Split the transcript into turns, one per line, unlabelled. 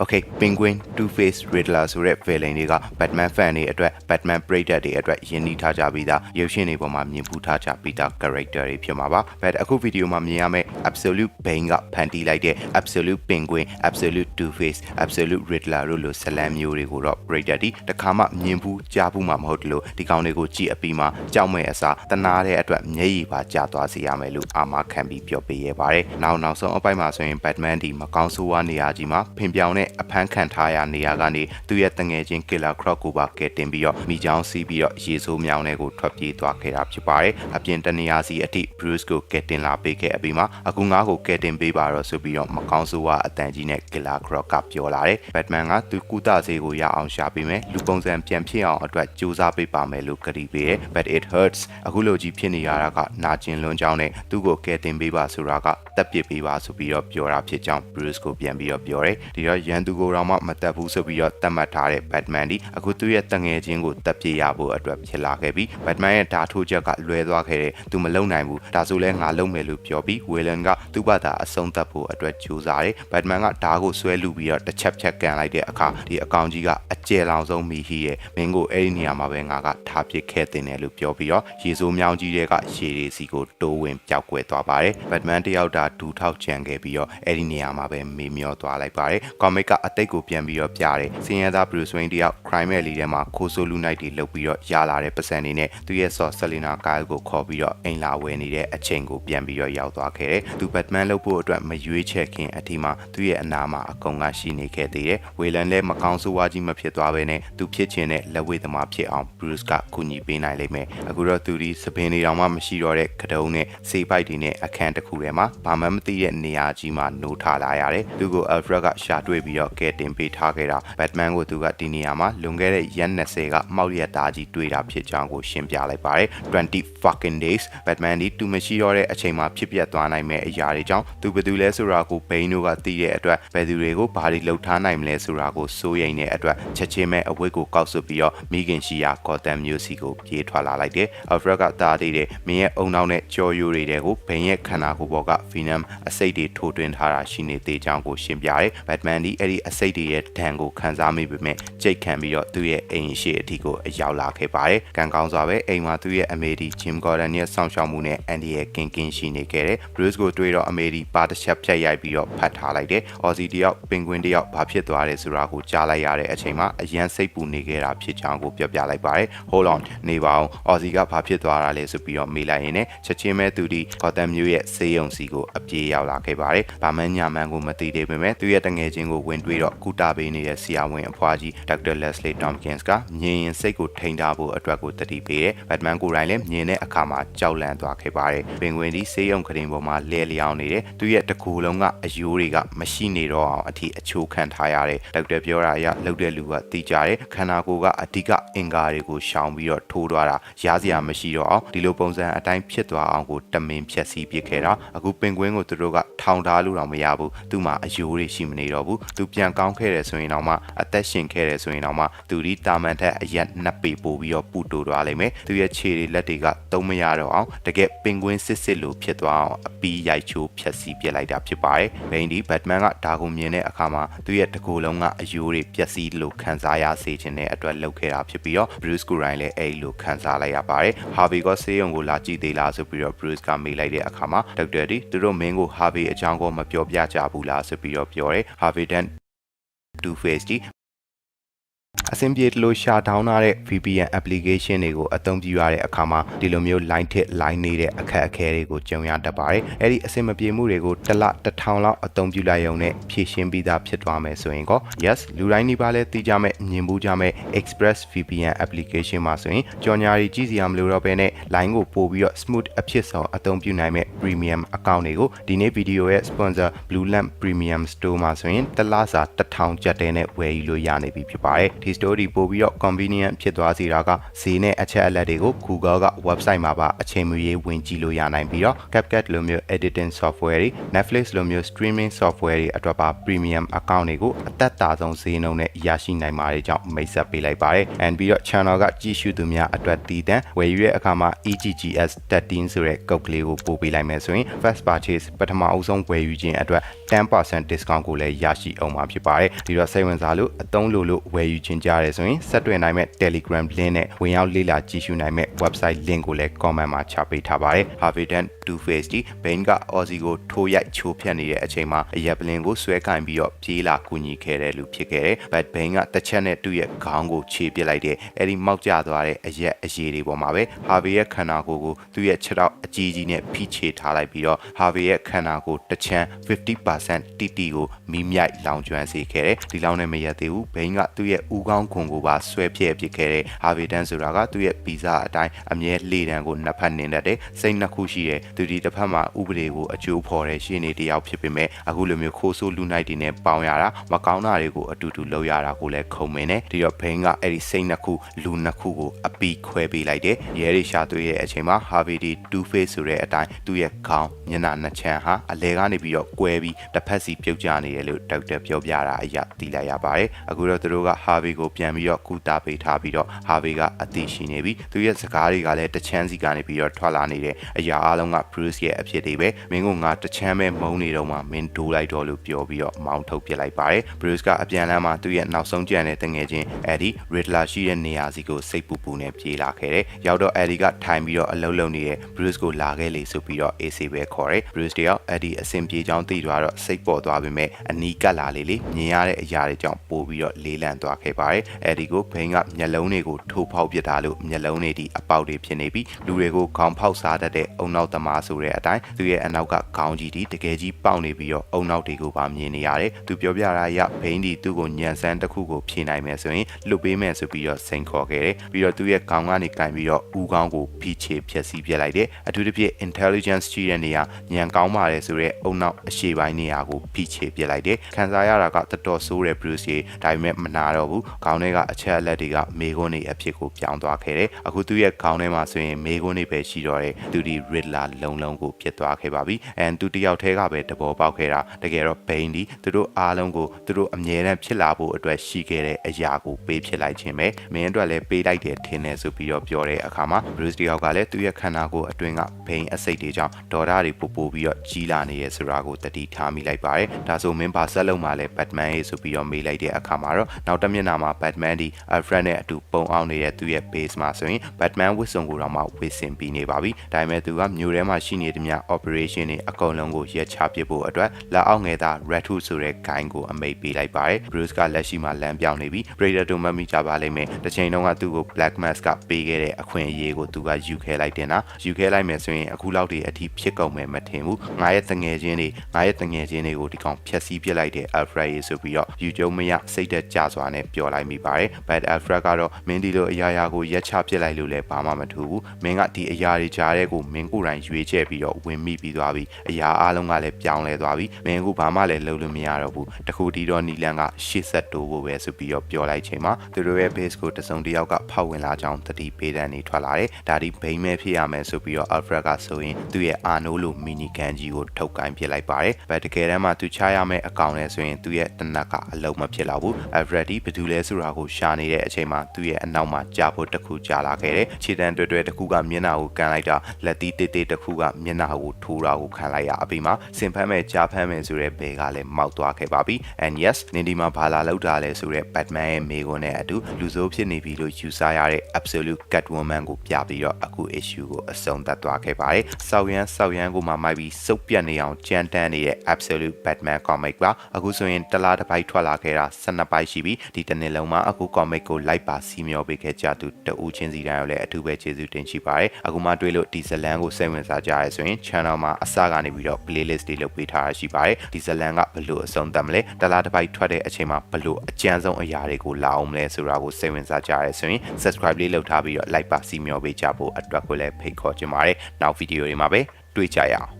Okay Penguin Two Face Riddler ဆိုတဲ့ villain တွေက Batman fan တွေအတွက် Batman ပရိသတ်တွေအတွက်ယဉ်နီးထားကြပြီးသားရုပ်ရှင်တွေပေါ်မှာမြင်ဖူးထားကြပြီးသား character တွေဖြစ်မှာပါ။ But အခုဗီဒီယိုမှာမြင်ရမယ့် Absolute Bane ကဖန်တီးလိုက်တဲ့ Absolute Penguin Absolute Two Face Absolute Riddler တို့လိုဇာတ်လမ်းမျိုးတွေကိုတော့ပရိသတ်တွေတစ်ခါမှမြင်ဖူးကြားဖူးမှာမဟုတ်တလို့ဒီကောင်တွေကိုကြည့်အပြီးမှာကြောက်မဲ့အစားတနာတဲ့အတွက်မျက်ရည်ပါကျသွားစေရမယ်လို့အာမခံပြီးပြောပေးရပါတယ်။နောက်နောက်ဆုံးအပိုင်းမှာဆိုရင် Batman ဒီမကောင်းဆိုးဝါးနေရာကြီးမှာဖင်ပြောင်တဲ့အဖမ်းခံထားရနေရာကနေသူ့ရဲ့တငယ်ချင်း Killer Croc ကိုပါကယ်တင်ပြီးတော့မိချောင်းစီးပြီးတော့ရေဆိုးမြောင်းတွေကိုထွက်ပြေးသွားခဲ့တာဖြစ်ပါတယ်။အပြင်တနေရာစီအထိ Bruce ကိုကယ်တင်လာပေးခဲ့အပြီးမှာအခုငါ့ကိုကယ်တင်ပေးပါတော့ဆိုပြီးတော့မကောင်းဆိုးဝါးအတန်ကြီးနဲ့ Killer Croc ကပြောလာတယ်။ Batman ကသူကုသဆေးကိုရအောင်ရှာပေးမယ်လူပုံစံပြန်ဖြစ်အောင်အတွက်ကြိုးစားပေးပါမယ်လို့ကတိပေးတယ်။ But it hurts အခုလိုကြီးဖြစ်နေရတာကနာကျင်လွန်းကြောင်းနဲ့သူ့ကိုကယ်တင်ပေးပါဆိုတာကတက်ပစ်ပေးပါဆိုပြီးတော့ပြောတာဖြစ်ကြောင်း Bruce ကိုပြန်ပြီးတော့ပြောတယ်။ဒီတော့ရန်သူကိုတော့မှမတက်ဘူးဆိုပြီးတော့တတ်မှတ်ထားတဲ့ Batman ဒီအခုသူ့ရဲ့တငယ်ချင်းကိုတက်ပြစ်ရဖို့အတွက်ဖြစ်လာခဲ့ပြီး Batman ရဲ့ဓာတ်ထိုးချက်ကလွဲသွားခဲ့တဲ့သူမလုံနိုင်ဘူးဒါဆိုလဲငါလုံမယ်လို့ပြောပြီး Villain ကသူ့ဘာသာအဆုံးသတ်ဖို့အတွက်ကြိုးစားတယ် Batman ကဓာတ်ကိုဆွဲလူပြီးတော့တစ်ချက်ဖြတ်ကန်လိုက်တဲ့အခါဒီအကောင်ကြီးကအကျယ်လောင်ဆုံးမိဟီရဲ့မင်းကိုအဲ့ဒီနေရာမှာပဲငါကထားပစ်ခဲ့တင်တယ်လို့ပြောပြီးတော့ရေစိုးမြောင်းကြီးတွေကရေတွေစီကိုတိုးဝင်ပျောက်ကွယ်သွားပါတယ် Batman တယောက်တာဒူထောက်ချန်ခဲ့ပြီးတော့အဲ့ဒီနေရာမှာပဲမေမျောသွားလိုက်ပါတယ် comic ကအတိတ်ကိုပြန်ပြီးတော့ပြတယ်စင်ရသား Bruce Wayne တယောက် crime ရဲ့လီထဲမှာခိုးဆိုလူနိုင်တွေလုတ်ပြီးတော့ရလာတဲ့ပတ်စံနေနဲ့သူရဲ့ Saw Selina Kyle ကိုခေါ်ပြီးတော့အိမ်လာဝယ်နေတဲ့အချိန်ကိုပြန်ပြီးတော့ရောက်သွားခဲ့တယ်သူ Batman လုပ်ဖို့အတွက်မရွေးချယ်ခင်အထိမှာသူ့ရဲ့အနာမှာအကုန်ကရှိနေခဲ့သေးတယ်ဝေလန်လည်းမကောင်းဆိုးဝါးကြီးမဖြစ်သွားဘဲနဲ့သူဖြစ်ချင်တဲ့လက်ဝဲသမားဖြစ်အောင် Bruce ကကူညီပေးနိုင်လိမ့်မယ်အခုတော့သူဒီစပင်တွေတောင်မှမရှိတော့တဲ့ကတုံးနဲ့စေးပိုက်တွေနဲ့အခန်းတစ်ခုထဲမှာဘာမှမသိတဲ့နေရာကြီးမှာနိုးထားလာရတယ်သူကို Alfred ကရှာတွေ့ပြီးတော့ကဲတင်ပေးထားခဲ့တာ Batman ကိုသူကဒီနေရာမှာလွန်ခဲ့တဲ့ရက်20ကမှောက်ရက်သားကြီးတွေ့တာဖြစ်ကြောင်းကိုရှင်းပြလိုက်ပါတယ်20 fucking days Batman ဒီသူမရှိတော့တဲ့အချိန်မှာဖြစ်ပျက်သွားနိုင်မဲ့အရာတွေကြောင့်သူဘယ်သူလဲဆိုတာကိုဘိန်းတို့ကသိတဲ့အတွက်ဘယ်သူတွေကိုဘာတွေလှုပ်ထားနိုင်မလဲဆိုတာကိုစိုးရိမ်တဲ့အတွက်ချက်ချင်းပဲအဝတ်ကိုကောက်ဆွပြီးတော့မိခင်ရှိရာကော်တန်မျိုးစီကိုပြေးထွက်လာလိုက်တယ်။ Alfred ကတားသေးတယ်မင်းရဲ့အုံနောက်နဲ့ကြော်ရိုးတွေတဲကိုဘိန်းရဲ့ခန္ဓာကိုယ်ပေါ်က Venom အစိတ်တွေထိုးတွင်းထားတာရှိနေသေးကြောင်းကိုရှင်းပြတယ်။ Batman ဒီအဲ့ဒီအစိတ်တွေရဲ့ဒဏ်ကိုခံစားမိပေမဲ့ကြိတ်ခံပြီးတော့သူ့ရဲ့အိမ်ရှိအထိကိုအရောက်လာခဲ့ပါတယ်။ကံကောင်းစွာပဲအိမ်မှာသူ့ရဲ့အမေဒီ Jim Gordon ရဲ့စောင့်ရှောက်မှုနဲ့ Andy ရဲ့ကင်ကင်ရှိနေခဲ့တယ်။ Bruce ကိုတွေ့တော့အမေဒီပါတစ်ချက်ဖြတ်ရိုက်ပြီးတော့ဖတ်ထားလိုက်တယ်။ Ozzy တယောက်ပင်ကွင်းတယောက်ဘာဖြစ်သွားတယ်ဆိုတာကိုကြားလိုက်ရတဲ့အချိန်မှာအရန်စိတ်ပူနေခဲ့တာဖြစ်ကြောင်းကိုပြောပြလိုက်ပါတယ်။ Hold on နေပါအောင် Ozzy ကဘာဖြစ်သွားတာလဲဆိုပြီးတော့မေးလိုက်ရင်လည်းချက်ချင်းပဲသူဒီ Gotham မြို့ရဲ့စေယုံစီကိုအပြေးရောက်လာခဲ့ပါတယ်။ဘာမှညမှန်းကိုမသိသေးပေမဲ့သူရဲ့တငယ်ချင်းကိုဝင်တွေ့တော့ကုတာပေးနေတဲ့ဆရာဝန်အဖွားကြီး Dr. Leslie Tompkins ကမြင်ရင်စိတ်ကိုထိန်းထားဖို့အတွက်ကိုတတိပေးတယ်။ Batman ကိုယ်တိုင်လည်းမြင်တဲ့အခါမှာကြောက်လန့်သွားခဲ့ပါတယ်။ပင်ကွင်းဒီစေယုံခရင်ပေါ်မှာလဲလျောင်းနေတဲ့သူရဲ့တကူလုံးကအယိုးတွေကမရှိနေတော့အောင်အထိအချိုးခံထားရတဲ့ဒေါက်တာပြောတာအရလှုပ်တဲ့လူကသိကြတယ်ခန္ဓာကိုယ်ကအဓိကအင်္ဂါတွေကိုရှောင်ပြီးတော့ထိုးသွားတာရားစရာမရှိတော့အောင်ဒီလိုပုံစံအတိုင်းဖြစ်သွားအောင်ကိုတမင်ဖြက်စီးပစ်ခဲ့တာအခုပင်ကွင်းကိုသူတို့ကထောင်ထားလို့တော့မရဘူးသူ့မှာအယိုးတွေရှိမနေတော့ဘူးသူပြန်ကောင်းခဲ့တယ်ဆိုရင်တော့မှအသက်ရှင်ခဲ့တယ်ဆိုရင်တော့မှသူဒီတာမန်ထက်အရက်နှစ်ပေပိုပြီးတော့ပူတိုသွားလိမ့်မယ်သူရဲ့ခြေတွေလက်တွေကသုံးမရတော့အောင်တကယ်ပင်ကွင်းစစ်စစ်လိုဖြစ်သွားအောင်အပီးရိုက်ချိုးဖျက်ဆီးပြစ်လိုက်တာဖြစ်ပါတယ်ဘိန်းဒီဘတ်မန်ကဒါကိုမြင်တဲ့အခါမှာသူရဲ့တကူလုံးကအယိုးတွေပျက်စီးလို့ခံစားရစေချင်တဲ့အတွက်လှုပ်ခဲ့တာဖြစ်ပြီးတော့ Bruce Green လည်းအဲ့လိုခံစားလိုက်ရပါတယ်။ Harvey ကဆေးရုံကိုလာကြည့်သေးလားဆိုပြီးတော့ Bruce ကမေးလိုက်တဲ့အခါမှာဒေါက်တာဒီသူတို့မင်းကို Harvey အကြောင်းကိုမပြောပြကြဘူးလားဆိုပြီးတော့ပြောတယ်။ Harvey တန်း 250 အဆင်ပြေလို့ရှာဒေါင်းထားတဲ့ VPN application တွေကိုအသုံးပြုရတဲ့အခါမှာဒီလိုမျိုး line ထစ် line နေတဲ့အခက်အခဲတွေကိုကြုံရတတ်ပါတယ်။အဲ့ဒီအဆင်မပြေမှုတွေကိုတစ်လတစ်ထောင်လောက်အသုံးပြုလိုက်ရုံနဲ့ဖြည့်ရှင်းပြီးသားဖြစ်သွားမယ်ဆိုရင်ကော yes လူတိုင်းဒီပါလဲသိကြမဲ့မြင်ဘူးကြမဲ့ Express VPN application မှာဆိုရင်ကြော်ညာရီကြည့်စရာမလိုတော့ဘဲနဲ့ line ကိုပို့ပြီးတော့ smooth အဖြစ်ဆောင်အသုံးပြုနိုင်မဲ့ premium account တွေကိုဒီနေ့ဗီဒီယိုရဲ့ sponsor Blue Lamp Premium Store မှာဆိုရင်တစ်လစာ1000ကျပ်တဲ့နဲ့ဝယ်ယူလို့ရနေပြီဖြစ်ပါတယ်။ဒီ Store တွေပို့ပြီးတော့ convenient ဖြစ်သွားစေတာကဈေးနဲ့အချက်အလက်တွေကို Google က website မှာပါအချိန်မရွေးဝင်ကြည့်လို့ရနိုင်ပြီးတော့ CapCut လိုမျိုး editing software တွေ Netflix လိုမျိုး streaming software တွေအတွက်ပါ premium account တွေကိုအသက်တာဆုံးဈေးနှုန်းနဲ့ရရှိနိုင်ပါတယ်ကြောင့်မိတ်ဆက်ပေးလိုက်ပါတယ်။ and ပြီးတော့ channel ကကြည့်ရှုသူများအတွက်တည်တံ့ဝယ်ယူတဲ့အခါမှာ EGGS 13ဆိုတဲ့ကုတ်ကလေးကိုပို့ပေးလိုက်မယ်ဆိုရင် first purchase ပထမအဦးဆုံးဝယ်ယူခြင်းအတွက်10% discount ကိုလည်းရရှိအောင်မှာဖြစ်ပါတယ်။ဒီတော့စိတ်ဝင်စားလို့အသုံးလို့လို့ဝယ်ယူခြင်းကြားရဲဆိုရင်ဆက်သွယ်နိုင်မဲ့ Telegram link နဲ့ဝင်ရောက်လေ့လာကြည့်ရှုနိုင်မဲ့ website link ကိုလည်း comment မှာချပေးထားပါတယ်။ Harvey Dent Two Face ဒီ Bain က Aussie ကိုထိုးရိုက်ချိုးဖျက်နေတဲ့အချိန်မှာအရက်ပလင်ကိုဆွဲကင်ပြီးတော့ပြေးလာကူညီခဲ့တဲ့လူဖြစ်ခဲ့တယ်။ But Bain ကတစ်ချက်နဲ့သူ့ရဲ့ခေါင်းကိုခြေပစ်လိုက်တဲ့အဲဒီမောက်ကျသွားတဲ့အရက်အရေးတွေပေါ်မှာပဲ Harvey ရဲ့ခန္ဓာကိုယ်ကိုသူ့ရဲ့ခြေထောက်အကြီးကြီးနဲ့ဖိချေထားလိုက်ပြီးတော့ Harvey ရဲ့ခန္ဓာကိုယ်တစ်ချမ်း50%တိတိကိုမီးမြိုက်လောင်ကျွမ်းစေခဲ့တယ်ဒီလောင်နဲ့မရက်သေးဘူးဘိန်းကသူ့ရဲ့ဦးခေါင်းခွန်ကိုပါဆွဲပြဲပစ်ခဲ့တဲ့ Harvey Dent ဆိုတာကသူ့ရဲ့ဗီဇအတိုင်းအမြဲလေတံကိုနှစ်ဖက်နင်းတတ်တယ်စိတ်နှစ်ခုရှိတယ်သူဒီတစ်ဖက်မှာဥပဒေကိုအကျိုးဖော်တဲ့ရှင်းနေတယောက်ဖြစ်ပေမဲ့အခုလိုမျိုးခိုးဆိုးလူနိုင်တွေနဲ့ပေါင်ရတာမကောင်းတာတွေကိုအတူတူလုပ်ရတာကိုလည်းခုံမင်းတယ်ဒီတော့ဘိန်းကအဲ့ဒီစိတ်နှစ်ခုလူနှစ်ခုကိုအပီခွဲပေးလိုက်တယ်ရဲတွေရှာတွေ့ရဲ့အချိန်မှာ Harvey ဒီ Two Face ဆိုတဲ့အတိုင်းသူ့ရဲ့ခေါင်းမျက်နှာနှစ်ချမ်းဟာအလဲကနေပြီးတော့ကွဲပြီးတစ်ဖက်စီပြုတ်ကျနေတယ်လို့ဒေါက်တာပြောပြတာအရာသိလိုက်ရပါတယ်အခုတော့သူတို့က Harvey ကိုပြန်ပြီးတော့ကုသပေးထားပြီးတော့ Harvey ကအသိရှိနေပြီသူရဲ့စကားတွေကလည်းတချမ်းစီကနေပြီးတော့ထွက်လာနေတဲ့အရာအလုံးက Bruce ရဲ့အဖြစ်တွေပဲမင်းကငါတချမ်းပဲမုန်းနေတော့မှမင်းဒိုးလိုက်တော့လို့ပြောပြီးတော့မောင်းထုတ်ပစ်လိုက်ပါတယ် Bruce ကအပြန်လမ်းမှာသူ့ရဲ့နောက်ဆုံးကြံတဲ့တငယ်ချင်း Eddie Riddler ရှိတဲ့နေရာစီကိုစိတ်ပူပူနဲ့ပြေးလာခဲ့တယ်ရောက်တော့ Eddie ကထိုင်ပြီးတော့အလုံးလုံးနေတဲ့ Bruce ကိုလာခဲ့လေဆိုပြီးတော့ AC ပဲခေါ်တယ် Bruce တယောက် Eddie အဆင်ပြေချောင်းသိသွားတော့စိတ်ပေါ်သွားပေမဲ့အနီးကပ်လာလေလေမြင်ရတဲ့အရာတွေကြောင့်ပို့ပြီးတော့လေးလံသွားခဲ့ပါတယ်။ Eddie ကိုဘိန်းကမျက်လုံးတွေကိုထိုးဖောက်ပစ်တာလို့မျက်လုံးတွေဒီအပေါက်တွေဖြစ်နေပြီးလူတွေကိုခေါင်းဖောက်စားတတ်တဲ့အုံနောက်သမားဆိုတဲ့အတိုင်းသူရဲ့အနောက်ကခေါင်းကြီးဒီတကယ်ကြီးပေါက်နေပြီးတော့အုံနောက်တွေကိုပါမြင်နေရတယ်။သူပြောပြတာရဘိန်းဒီသူ့ကိုညံစမ်းတစ်ခုကိုဖြေနိုင်မယ်ဆိုရင်လွတ်ပေးမယ်ဆိုပြီးတော့စိန်ခေါ်ခဲ့တယ်။ပြီးတော့သူ့ရဲ့ခေါင်းကနေကင်ပြီးတော့ဦးခေါင်းကိုဖိချေဖျက်ဆီးပြလိုက်တယ်။အထူးသဖြင့် intelligence ရှိတဲ့နေရာညံကောင်းပါတယ်ဆိုတဲ့အုံနောက်အရှေ့ပိုင်းနေရာကိုဖိချေပြလိုက်တယ်။ခံစားရတာကတော်တော်ဆိုးတဲ့ Bruce ရေဒါပေမဲ့မနာတော့ဘူး။ခေါင်းထဲကအချက်အလက်တွေကမေခွန်းတွေအဖြစ်ကိုပြောင်းသွားခဲ့တယ်။အခုသူ့ရဲ့ခေါင်းထဲမှာဆိုရင်မေခွန်းတွေပဲရှိတော့တယ်။သူဒီ Riddler လုံးလုံးကိုပြစ်သွားခဲ့ပါပြီ။ and သူတယောက်တည်းကပဲတဘောပေါက်ခဲ့တာတကယ်တော့ Bane ဒီသူတို့အားလုံးကိုသူတို့အမြဲတမ်းဖြစ်လာဖို့အတွက်ရှိခဲ့တဲ့အရာကိုပေးဖြစ်လိုက်ခြင်းပဲ။မင်းအတွက်လည်းပေးလိုက်တယ်ထင်တယ်ဆိုပြီးတော့ပြောတဲ့အခါမှာ Bruce တယောက်ကလည်းသူ့ရဲ့ခန္ဓာကိုယ်အတွင်းက Bane အစိတ်တွေကြောင့်ဒေါ်ဒါတွေပို့ပို့ပြီးတော့ကြီးလာနေရဲဆိုတာကိုတတိထားမိလိုက်ပါတယ်။ဒါဆိုမင်းပါဆက်လုံးမှာလဲ Batman ရေးဆိုပြီးတော့မေးလိုက်တဲ့အခါမှာတော့နောက်တစ်မျက်နှာမှာ Batman ဒီ Alfred နဲ့အတူပုံအောင်နေတဲ့သူ့ရဲ့ base မှာဆိုရင် Batman ဝစ်စုံကိုတော့မှဝစ်ဆင်ပြီးနေပါပြီ။ဒါပေမဲ့သူကမြို့ထဲမှာရှိနေသည်များ operation တွေအကုန်လုံးကိုရက်ချပစ်ဖို့အတွက်လက်အောက်ငယ်သား Red Hood ဆိုတဲ့ guy ကိုအမိတ်ပေးလိုက်ပါတယ်။ Bruce ကလက်ရှိမှာလမ်းပြောင်းနေပြီး Predator တို့မှတ်မိကြပါလိမ့်မယ်။တစ်ချိန်တုန်းကသူ့ကို Black Mask ကပေးခဲ့တဲ့အခွင့်အရေးကိုသူကယူခဲလိုက်တင်တာ။ယူခဲလိုက်မယ်ဆိုရင်အခုလောက်ထိအထိဖြစ်ကုန်မယ်မထင်ဘူး။ငါရဲ့တငယ်ချင်းတွေငါရဲ့တငယ်ချင်းတွေကိုဒီကောင်ဖျက်ဆီးပစ်လိုက်တဲ့ Alfred ရေးဆိုပြီးတော့ယူကျုံမရစိတ်သက်ကြစွာနဲ့ပြောလိုက်မိပါတယ်။ But Alfred ကတော့မင်းဒီလိုအရာရာကိုရက်ချပစ်လိုက်လို့လည်းဘာမှမထူဘူး။မင်းကဒီအရာတွေကြားတဲ့ကိုမင်းကိုယ်တိုင်ရွေးချယ်ပြီးတော့ဝင်မိပြီးသွားပြီ။အရာအလုံးကလည်းပြောင်းလဲသွားပြီ။မင်းကဘာမှလည်းလုပ်လို့မရတော့ဘူး။တခုတီတော့နီလန်ကရှေ့ဆက်တိုးဖို့ပဲဆိုပြီးတော့ပြောလိုက်ချိန်မှာသူတို့ရဲ့ base ကိုတစုံတစ်ယောက်ကဖောက်ဝင်လာကြောင်းတတိပေးတဲ့နေထွက်လာတယ်။ဒါဒီဘိမ့်မဲဖြစ်ရမယ်ဆိုပြီးတော့ Alfred ကဆိုရင်သူ့ရဲ့အာနိုးလိုမီနီကန်ကြီးကိုထုတ်ကိုင်းပြလိုက်ပါတယ်။ဘယ်တကယ်တမ်းမှသူချရမယ့်အကောင်လဲဆိုရင်သူ့ရဲ့တနက်ကအလုံးမဖြစ်တော့ဘူး။ Alfred ဒီဘယ်သူလဲဆိုတာကိုရှာနေတဲ့အချိန်မှာသူ့ရဲ့အနောက်မှာကြာဖို့တစ်ခုကြာလာခဲ့တယ်။ခြေတန်းတွဲတွဲတစ်ခုကမျက်နှာကိုကန်လိုက်တာလက်သီးတေးတေးတစ်ခုကမျက်နှာကိုထိုးတာကိုခံလိုက်ရအပြီးမှာစင်ဖမ်းမဲ့ကြားဖမ်းမဲ့ဆိုတဲ့ဘဲကလည်းမောက်သွားခဲ့ပါပြီ။ and yes နင်ဒီမှာဘာလာလောက်တာလဲဆိုတဲ့ Batman ရဲ့မိကွန်းနဲ့အတူလူဆိုးဖြစ်နေပြီလို့ယူဆရတဲ့ Absolute Catwoman ကိုပြပြီးတော့အခု issue ကိုအဆုံးသတ်သွားခဲ့ပါတယ်။စောက်ရန်စောက်ရန်ကိုမှမိုက်ပြီးစုပ်ပြတ်နေအောင်ကြမ်းတမ်းနေတဲ့ Absolute Batman comic ပါအခုဆိုရင်တလားတစ်ပိုက်ထွက်လာခဲ့တာ12ပိုက်ရှိပြီဒီတစ်နှစ်လုံးမှာအခု comic ကိုလိုက်ပါစီမျောပေးခဲ့ကြသူတဦးချင်းစီတိုင်းကိုလည်းအထူးပဲကျေးဇူးတင်ရှိပါတယ်အခုမှတွေ့လို့ဒီဇလန်ကိုစိတ်ဝင်စားကြရဲဆိုရင် channel မှာအစကနေပြီးတော့ playlist တွေလုပ်ပေးထားရရှိပါတယ်ဒီဇလန်ကဘလို့အဆုံးသတ်မလဲတလားတစ်ပိုက်ထွက်တဲ့အချိန်မှာဘလို့အကြမ်းဆုံးအရာတွေကိုလာအောင်မလဲဆိုတာကိုစိတ်ဝင်စားကြရဲဆိုရင် subscribe လေးလုပ်ထားပြီးတော့ like ပါစီမျောပေးကြဖို့အတွက်ကိုလည်းဖိတ်ခေါ်ချင်ပါတယ်နောက်ဗီဒီယိုတွေမှာပဲတွေ့ကြရအောင်